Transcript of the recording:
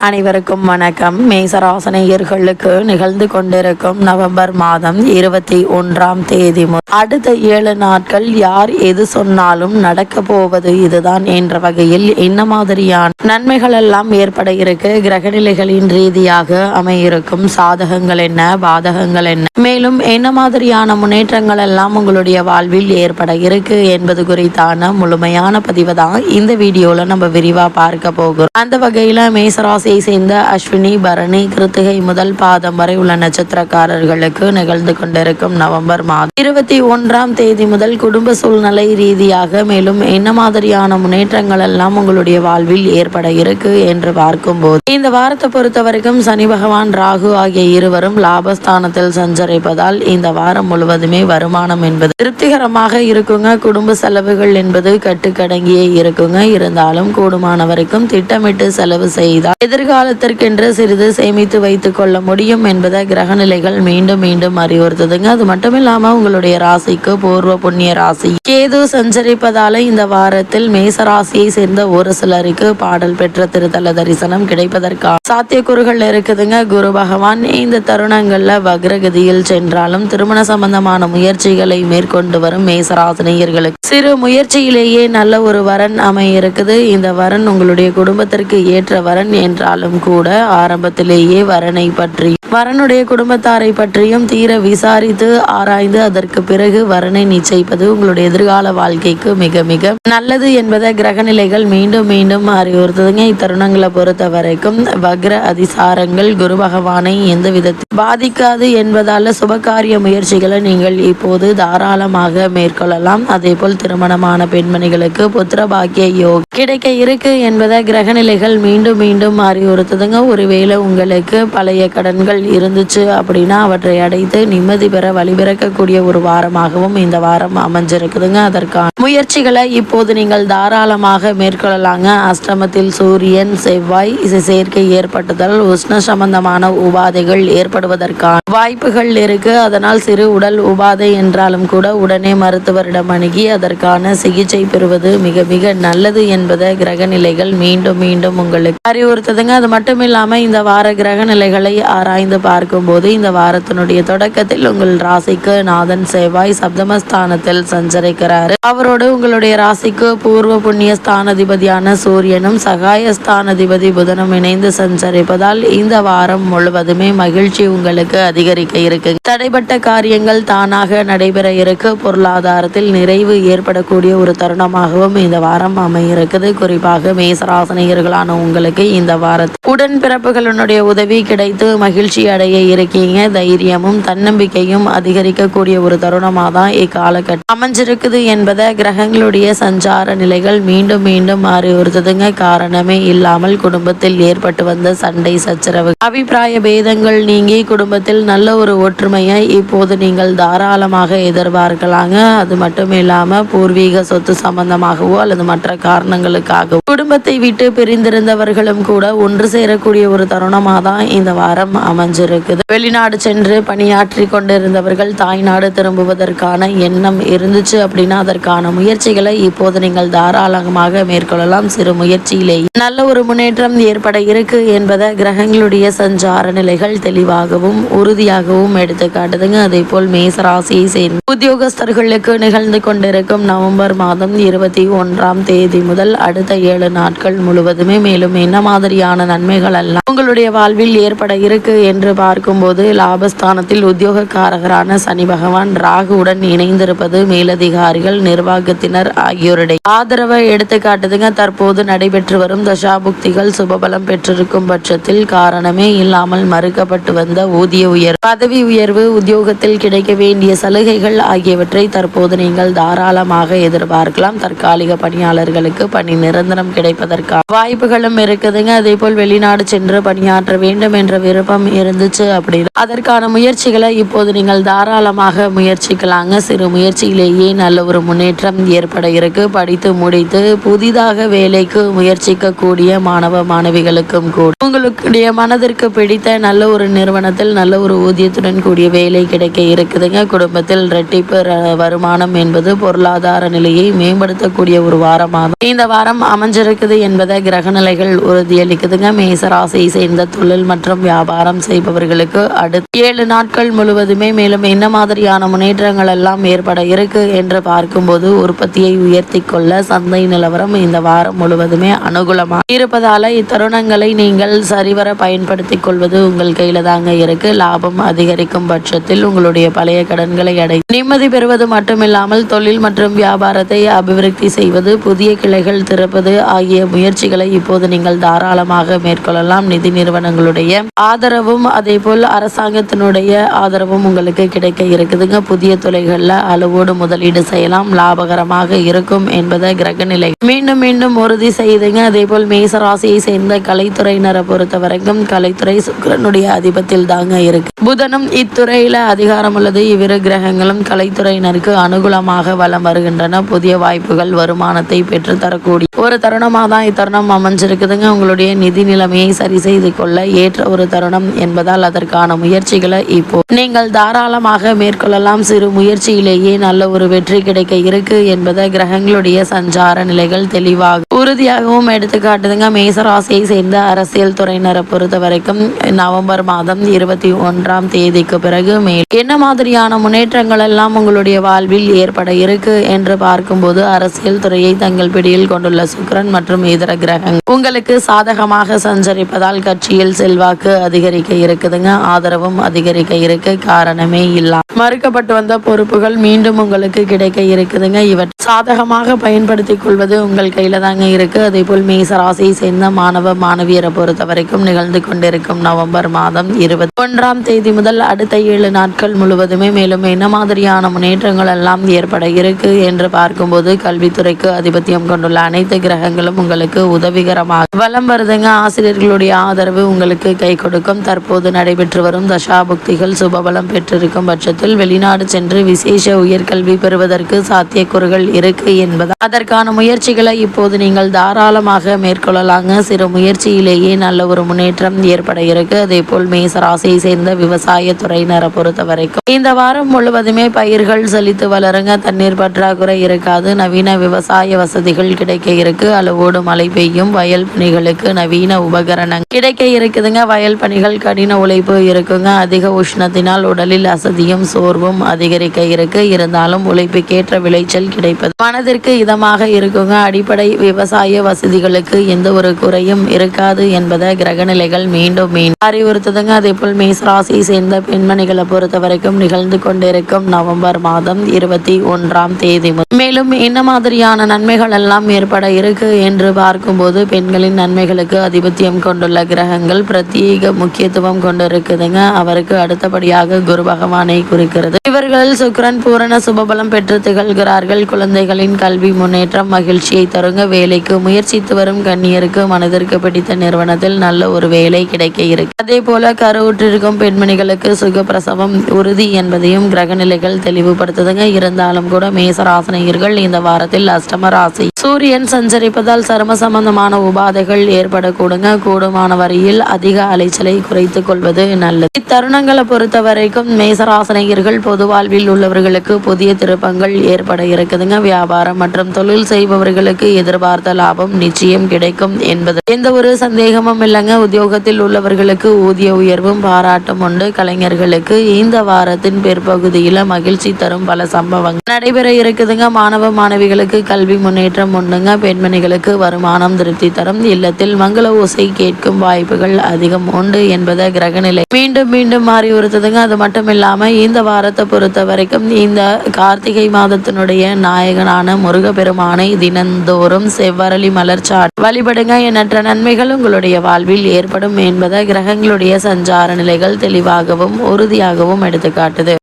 அனைவருக்கும் வணக்கம். மேசராசனையர்களுக்கு நிகழ்ந்து கொண்டிருக்கும் நவம்பர் மாதம் இருபத்தி ஒன்றாம் தேதி அடுத்த ஏழு நாட்கள் யார் எது சொன்னாலும் நடக்க போவது இதுதான் என்ற வகையில் என்ன மாதிரியான நன்மைகள் எல்லாம் ஏற்பட இருக்கு? கிரகநிலைகளின் ரீதியாக அமையிருக்கும் சாதகங்கள் என்ன? பாதகங்கள் என்ன? மேலும் என்ன மாதிரியான முன்னேற்றங்கள் எல்லாம் உங்களுடைய வாழ்வில் ஏற்பட இருக்கு என்பது குறித்தான முழுமையான பதிவு தான் இந்த வீடியோல நம்ம விரிவா பார்க்க போகிறோம். அந்த வகையில மேசராசியை சேர்ந்த அஸ்வினி பரணி கிருத்திகை முதல் பாதம் வரை உள்ள நட்சத்திரக்காரர்களுக்கு நிகழ்ந்து கொண்டிருக்கும் நவம்பர் மாதம் இருபத்தி ஒன்றாம் தேதி முதல் குடும்ப சூழ்நிலை ரீதியாக மேலும் என்ன மாதிரியான முன்னேற்றங்கள் எல்லாம் உங்களுடைய வாழ்வில் ஏற்பட இருக்கு என்று பார்க்கும்போது இந்த வாரத்தை பொறுத்த வரைக்கும் சனி பகவான் ராகு ஆகிய இருவரும் லாபஸ்தானத்தில் சஞ்சரிப்பதால் இந்த வாரம் முழுவதுமே வருமானம் என்பது திருப்திகரமாக இருக்குங்க. குடும்ப செலவுகள் என்பது கட்டுக்கடங்கியே இருக்குங்க. இருந்தாலும் கூடுமான வரைக்கும் திட்டமிட்டு செலவு செய்தால் எதிர்காலத்திற்கென்று சிறிது சேமித்து வைத்துக் கொள்ள முடியும் என்பதை கிரகநிலைகள் மீண்டும் மீண்டும் அறிவுறுத்துதுங்க. அது மட்டும் இல்லாம உங்களுடைய ராசிக்கு பூர்வ புண்ணிய ராசி. கேது சஞ்சரிப்பதால இந்த வாரத்தில் மேச ராசியை சேர்ந்த ஒரு சிலருக்கு பாடல் பெற்ற திருத்தல தரிசனம் கிடைப்பதற்கான சாத்தியக்கூறுகள் இருக்குதுங்க. குரு பகவான் இந்த தருணங்கள்ல வக்ரகதியில் சென்றாலும் திருமண சம்பந்தமான முயற்சிகளை மேற்கொண்டு வரும் மேசராசினியர்களுக்கு சிறு முயற்சியிலேயே நல்ல ஒரு வரன் அமைய இருக்குது. இந்த வரன் உங்களுடைய குடும்பத்திற்கு ஏற்ற வரன் இருந்தாலும் கூட ஆரம்பத்திலேயே வரனை பற்றி வரனுடைய குடும்பத்தாரை பற்றியும் தீர விசாரித்து ஆராய்ந்து அதற்கு பிறகு வரனை நிச்சயிப்பது உங்களுடைய எதிர்கால வாழ்க்கைக்கு மிக மிக நல்லது என்பதை கிரகநிலைகள் மீண்டும் மீண்டும் அறிவுறுத்துதுங்க. இத்தருணங்களை பொறுத்த வரைக்கும் வக்ர அதிசாரங்கள் குரு பகவானை எந்த விதத்தில் பாதிக்காது என்பதால சுபகாரிய முயற்சிகளை நீங்கள் இப்போது தாராளமாக மேற்கொள்ளலாம். அதே போல் திருமணமான பெண்மணிகளுக்கு புத்திர பாக்கிய யோக கிடைக்க இருக்கு என்பதை கிரகநிலைகள் மீண்டும் மீண்டும் அறி அறிவுறுத்துதுங்க ஒருவேளை உங்களுக்கு பழைய கடன்கள் இருந்துச்சு அப்படின்னா அவற்றை அடைத்து நிம்மதி பெற வழிபிறக்கக்கூடிய ஒரு வாரமாகவும் இந்த வாரம் அமைஞ்சிருக்குதுங்க. அதற்கான முயற்சிகளை இப்போது நீங்கள் தாராளமாக மேற்கொள்ளலாங்க. அஷ்டமத்தில் சூரியன் செவ்வாய் சேர்க்கை ஏற்பட்டதால் உஷ்ண சம்பந்தமான உபாதைகள் ஏற்படுவதற்கான வாய்ப்புகள் இருக்கு. அதனால் சிறு உடல் உபாதை என்றாலும் கூட உடனே மருத்துவரிடம் அணுகி அதற்கான சிகிச்சை பெறுவது மிக மிக நல்லது என்பதை கிரக நிலைகள் மீண்டும் மீண்டும் உங்களுக்கு அறிவுறுத்துதுங்க. அது மட்டும் இல்லாமல் இந்த வார கிரக நிலைகளை ஆராய்ந்து பார்க்கும்போது இந்த வாரத்தினுடைய தொடக்கத்தில் உங்கள் ராசிக்கு நாதன் செவ்வாய் சப்தமஸ்தானத்தில் சஞ்சரிக்கிறாரு. அவரோடு உங்களுடைய ராசிக்கு பூர்வ புண்ணிய ஸ்தானாதிபதியான சூரியனும் சகாய ஸ்தானாதிபதி புதனும் இணைந்து சஞ்சரிப்பதால் இந்த வாரம் முழுவதுமே மகிழ்ச்சி உங்களுக்கு அதிகரிக்க இருக்கு. தடைப்பட்ட காரியங்கள் தானாக நடைபெற இருக்கு. பொருளாதாரத்தில் நிறைவு ஏற்படக்கூடிய ஒரு தருணமாகவும் இந்த வாரம் அமையிருக்குது குறிப்பாக மேசராசனியர்களான உங்களுக்கு இந்த வாரம் உடன் உடன்பிறப்புகளுடைய உதவி கிடைத்து மகிழ்ச்சி அடைய இருக்கீங்க. தைரியமும் தன்னம்பிக்கையும் அதிகரிக்கக்கூடிய ஒரு தருணமாக தான் இக்காலகட்டம். அமைஞ்சிருக்குது என்பதை கிரகங்களுடைய சஞ்சார நிலைகள் மீண்டும் மீண்டும் அறிவுறுத்துதுங்க. காரணமே இல்லாமல் குடும்பத்தில் ஏற்பட்டு வந்த சண்டை சச்சரவு அபிப்பிராய பேதங்கள் நீங்கி குடும்பத்தில் நல்ல ஒரு ஒற்றுமையை இப்போது நீங்கள் தாராளமாக எதிர்பார்க்கலாங்க. அது மட்டும் இல்லாம பூர்வீக சொத்து சம்பந்தமாகவோ அல்லது மற்ற காரணங்களுக்காகவோ குடும்பத்தை விட்டு பிரிந்திருந்தவர்களும் கூட ஒன்று சேரக்கூடிய ஒரு தருணமாக தான் இந்த வாரம் அமைஞ்சிருக்குது. வெளிநாடு சென்று பணியாற்றி கொண்டிருந்தவர்கள் தாய்நாடு திரும்புவதற்கான எண்ணம் இருந்துச்சு அப்படின்னா அதற்கான முயற்சிகளை இப்போது நீங்கள் தாராளமாக மேற்கொள்ளலாம். சிறு முயற்சியிலேயே நல்ல ஒரு முன்னேற்றம் ஏற்பட இருக்கு என்பதை கிரகங்களுடைய சஞ்சார நிலைகள் தெளிவாகவும் உறுதியாகவும் எடுத்து காட்டுதுங்க. அதே போல் மேசராசியை சேர்ந்த உத்தியோகஸ்தர்களுக்கு நிகழ்ந்து கொண்டிருக்கும் நவம்பர் மாதம் இருபத்தி ஒன்றாம் தேதி முதல் அடுத்த ஏழு நாட்கள் முழுவதுமே மேலும் என்ன மாதிரியான நன்மைகள் எல்லாம் உங்களுடைய வாழ்வில் ஏற்பட இருக்கு என்று பார்க்கும்போது லாபஸ்தானத்தில் உத்தியோகக்காரகரான சனி பகவான் ராகுவுடன் இணைந்திருப்பது மேலதிகாரிகள் நிர்வாகத்தினர் ஆகியோருடைய ஆதரவை எடுத்துக்காட்டுதுங்க. தற்போது நடைபெற்று வரும் தசாபுக்திகள் சுபபலம் பெற்றிருக்கும் பட்சத்தில் காரணமே இல்லாமல் மறுக்கப்பட்டு வந்த ஊதிய உயர்வு பதவி உயர்வு உத்தியோகத்தில் கிடைக்க வேண்டிய சலுகைகள் ஆகியவற்றை தற்போது நீங்கள் தாராளமாக எதிர்பார்க்கலாம். தற்காலிக பணியாளர்களுக்கு பணி நிரந்தரம் கிடைப்பதற்கான வாய்ப்புகளும் இருக்குதுங்க. அதே போல் வெளிநாடு சென்று பணியாற்ற வேண்டும் என்ற விருப்பம் இருந்துச்சு அப்படின்னா அதற்கான முயற்சிகளை இப்போது நீங்கள் தாராளமாக முயற்சிக்கலாங்க. சிறு முயற்சியிலேயே நல்ல ஒரு முன்னேற்றம் ஏற்பட இருக்கு. படித்து முடித்து புதிதாக வேலைக்கு முயற்சிக்கக்கூடிய மாணவ மாணவிகளுக்கும் கூட. உங்களுடைய மனதிற்கு பிடித்த நல்ல ஒரு நிறுவனத்தில் நல்ல ஒரு ஊதியத்துடன் கூடிய வேலை கிடைக்க இருக்குதுங்க. குடும்பத்தில் ரெட்டிப்பு ர- வருமானம் என்பது பொருளாதார நிலையை மேம்படுத்தக்கூடிய ஒரு வாரமாகும். இந்த வாரம் அமைஞ்சிருக்குது என்பதை கிரகநிலைகள் உறுதியளிக்குது. இருக்குதுங்க மேசராசியை சேர்ந்த தொழில் மற்றும் வியாபாரம் செய்பவர்களுக்கு அடுத்த ஏழு நாட்கள் முழுவதுமே மேலும் என்ன மாதிரியான முன்னேற்றங்கள் எல்லாம் ஏற்பட இருக்கு என்று பார்க்கும்போது உற்பத்தியை உயர்த்தி கொள்ள சந்தை நிலவரம் இந்த வாரம் முழுவதுமே அனுகூலமாக இருப்பதால இத்தருணங்களை நீங்கள் சரிவர பயன்படுத்திக் கொள்வது உங்கள் கையில தாங்க இருக்கு. லாபம் அதிகரிக்கும் பட்சத்தில் உங்களுடைய பழைய கடன்களை அடை நிம்மதி பெறுவது மட்டுமில்லாமல் தொழில் மற்றும் வியாபாரத்தை அபிவிருத்தி செய்வது புதிய கிளைகள் திறப்பது ஆகிய முயற்சிகளை இப்போது நீங்கள் தாராளமாக மேற்கொள்ளலாம். நிதி நிறுவனங்களுடைய ஆதரவும் அதே போல் அரசாங்கத்தினுடைய ஆதரவும் உங்களுக்கு கிடைக்க இருக்குதுங்க. புதிய துறைகளில் அளவோடு முதலீடு செய்யலாம். லாபகரமாக இருக்கும் என்பதை கிரகநிலை மீண்டும் மீண்டும் உறுதி செய்துங்க. அதே போல் மேசராசியை சேர்ந்த கலைத்துறையினரை பொறுத்த வரைக்கும் கலைத்துறை சுக்கரனுடைய அதிபத்தில் தாங்க இருக்கு. புதனும் இத்துறையில அதிகாரம் உள்ளது. இவ்விரு கிரகங்களும் கலைத்துறையினருக்கு அனுகூலமாக வலம் வருகின்றன. புதிய வாய்ப்புகள் வருமானத்தை பெற்று தரக்கூடிய ஒரு தருணமாக தான் இத்தருணம் அமைஞ்சிருக்குதுங்க. உங்களுடைய நிதி நிலைமையை சரி செய்து கொள்ள ஏற்ற ஒரு தருணம் என்பதால் அதற்கான முயற்சிகளை இப்போ நீங்கள் தாராளமாக மேற்கொள்ளலாம். சிறு முயற்சியிலேயே நல்ல ஒரு வெற்றி கிடைக்க இருக்கு என்பதை கிரகங்களுடைய சஞ்சார நிலைகள் தெளிவாக உறுதியாகவும் எடுத்துக்காட்டுதுங்க மேசராசியை சேர்ந்த அரசியல் துறையினரை பொறுத்த வரைக்கும் நவம்பர் மாதம் இருபத்தி ஒன்றாம் தேதிக்கு பிறகு மேல் என்ன மாதிரியான முன்னேற்றங்கள் எல்லாம் உங்களுடைய வாழ்வில் ஏற்பட இருக்கு என்று பார்க்கும்போது அரசியல் துறையை தங்கள் பிடியில் கொண்டுள்ள சுக்கிரன் மற்றும் இதர கிரகங்கள் உங்களுக்கு சாதகமாக சஞ்சரிப்பதால் கட்சியில் செல்வாக்கு அதிகரிக்க இருக்குதுங்க. ஆதரவும் அதிகரிக்க இருக்கு. காரணமே இல்லாம மறுக்கப்பட்டு வந்த பொறுப்புகள் மீண்டும் உங்களுக்கு கிடைக்க இருக்குதுங்க. இவற்றை சாதகமாக பயன்படுத்திக் கொள்வது உங்கள் கையில் தாங்க இருக்குது அதே போல் மேச சேர்ந்த மாணவ மாணவியரை பொறுத்த வரைக்கும் நிகழ்ந்து கொண்டிருக்கும் நவம்பர் மாதம் இருபத்தி ஒன்றாம் தேதி முதல் அடுத்த ஏழு நாட்கள் முழுவதுமே மேலும் என்ன மாதிரியான முன்னேற்றங்கள் எல்லாம் ஏற்பட இருக்கு என்று பார்க்கும்போது கல்வித்துறைக்கு ஆதிபத்தியம் கொண்டுள்ள அனைத்து கிரகங்களும் உங்களுக்கு உதவிகரமாக வலம் வருதுங்க. ஆசிரியர்களுடைய ஆதரவு உங்களுக்கு கை கொடுக்கும். தற்போது நடைபெற்று வரும் தசாபுக்திகள் சுபபலம் பெற்றிருக்கும் பட்சத்தில் வெளிநாடு சென்று விசேஷ உயர்கல்வி பெறுவதற்கு சாத்தியக்கூறுகள் இருக்கு என்பதால் அதற்கான முயற்சி முயற்சிகளை இப்போது நீங்கள் தாராளமாக மேற்கொள்ளலாங்க. சிறு முயற்சியிலேயே நல்ல ஒரு முன்னேற்றம் ஏற்பட இருக்கு அதே போல் மேசராசியை சேர்ந்த விவசாய துறையினரை பொறுத்த வரைக்கும் இந்த வாரம் முழுவதுமே பயிர்கள் செழித்து வளருங்க. தண்ணீர் பற்றாக்குறை இருக்காது. நவீன விவசாய வசதிகள் கிடைக்க இருக்கு அளவோடு மழை பெய்யும். வயல் பணிகளுக்கு நவீன உபகரணங்கள் கிடைக்க இருக்குதுங்க. வயல் பணிகள் கடின உழைப்பு இருக்குங்க. அதிக உஷ்ணத்தினால் உடலில் அசதியும் சோர்வும் அதிகரிக்க இருக்கு. இருந்தாலும் உழைப்புக்கேற்ற விளைச்சல் கிடைப்பது மனதிற்கு இதமாக இருக்குங்க. அடிப்படை விவசாய வசதிகளுக்கு எந்த ஒரு குறையும் இருக்காது என்பதை கிரகநிலைகள் மீண்டும் மீண்டும் அறிவுறுத்துதுங்க. அதே போல் மேசராசியை சேர்ந்த பெண்மணிகளை பொறுத்த வரைக்கும் நிகழ்ந்து கொண்டிருக்கும் நவம்பர் மாதம் இருபத்தி ஒன்றாம் தேதி மேலும் என்ன மாதிரியான நன்மைகள் எல்லாம் ஏற்பட இருக்கு என்று பார்க்கும்போது பெண்களின் நன்மைகளுக்கு அதிபத்தியம் கொண்டுள்ள கிரகங்கள் பிரத்யேக முக்கியத்துவம் கொண்டிருக்குதுங்க. அவருக்கு அடுத்தபடியாக குரு பகவானை குறிக்கிறது. இவர்கள் சுக்ரன் பூரண சுபபலம் பெற்று திகழ்கிறார்கள். குழந்தைகளின் கல்வி முன்னேற்றம் மகிழ்ச்சி மகிழ்ச்சியை தருங்க. வேலைக்கு முயற்சித்து வரும் கண்ணியருக்கு மனதிற்கு பிடித்த நிறுவனத்தில் நல்ல ஒரு வேலை கிடைக்க இருக்கு. அதே போல கருவுற்றிருக்கும் பெண்மணிகளுக்கு சுகப்பிரசவம் உறுதி என்பதையும் கிரகநிலைகள் தெளிவுபடுத்துதுங்க. இருந்தாலும் கூட மேசராசனையர்கள் இந்த வாரத்தில் அஷ்டம ராசி. சூரியன் சஞ்சரிப்பதால் சரும சம்பந்தமான உபாதைகள் ஏற்படக்கூடுங்க. கூடுமான வரையில் அதிக அலைச்சலை குறைத்துக் கொள்வது நல்லது. இத்தருணங்களை பொறுத்த வரைக்கும் மேசராசனையர்கள் பொது வாழ்வில் உள்ளவர்களுக்கு புதிய திருப்பங்கள் ஏற்பட இருக்குதுங்க. வியாபாரம் மற்றும் தொழில் செய்பவர்கள் செய்பவர்களுக்கு எதிர்பார்த்த லாபம் நிச்சயம் கிடைக்கும் என்பது. எந்த ஒரு சந்தேகமும் இல்லைங்க. உத்தியோகத்தில் உள்ளவர்களுக்கு ஊதிய உயர்வும் பாராட்டும் உண்டு. கலைஞர்களுக்கு இந்த வாரத்தின் பிற்பகுதியில மகிழ்ச்சி தரும் பல சம்பவங்கள் நடைபெற இருக்குதுங்க. மாணவ மாணவிகளுக்கு கல்வி முன்னேற்றம் உண்டுங்க. பெண்மணிகளுக்கு வருமானம் திருப்தி தரும். இல்லத்தில் மங்கள ஓசை கேட்கும் வாய்ப்புகள் அதிகம் உண்டு என்பதை கிரகநிலை. மீண்டும் மீண்டும் மாறி உறுத்துதுங்க அது மட்டும் இந்த வாரத்தை பொறுத்த வரைக்கும் இந்த கார்த்திகை மாதத்தினுடைய நாயகனான முருகப்பெருமானை தினந்தோறும் செவ்வரளி மலர்ச்சாட் வழிபடுங்க. எண்ணற்ற நன்மைகள் உங்களுடைய வாழ்வில் ஏற்படும் என்பதை கிரகங்களுடைய சஞ்சார நிலைகள் தெளிவாகவும் உறுதியாகவும் எடுத்துக்காட்டுது.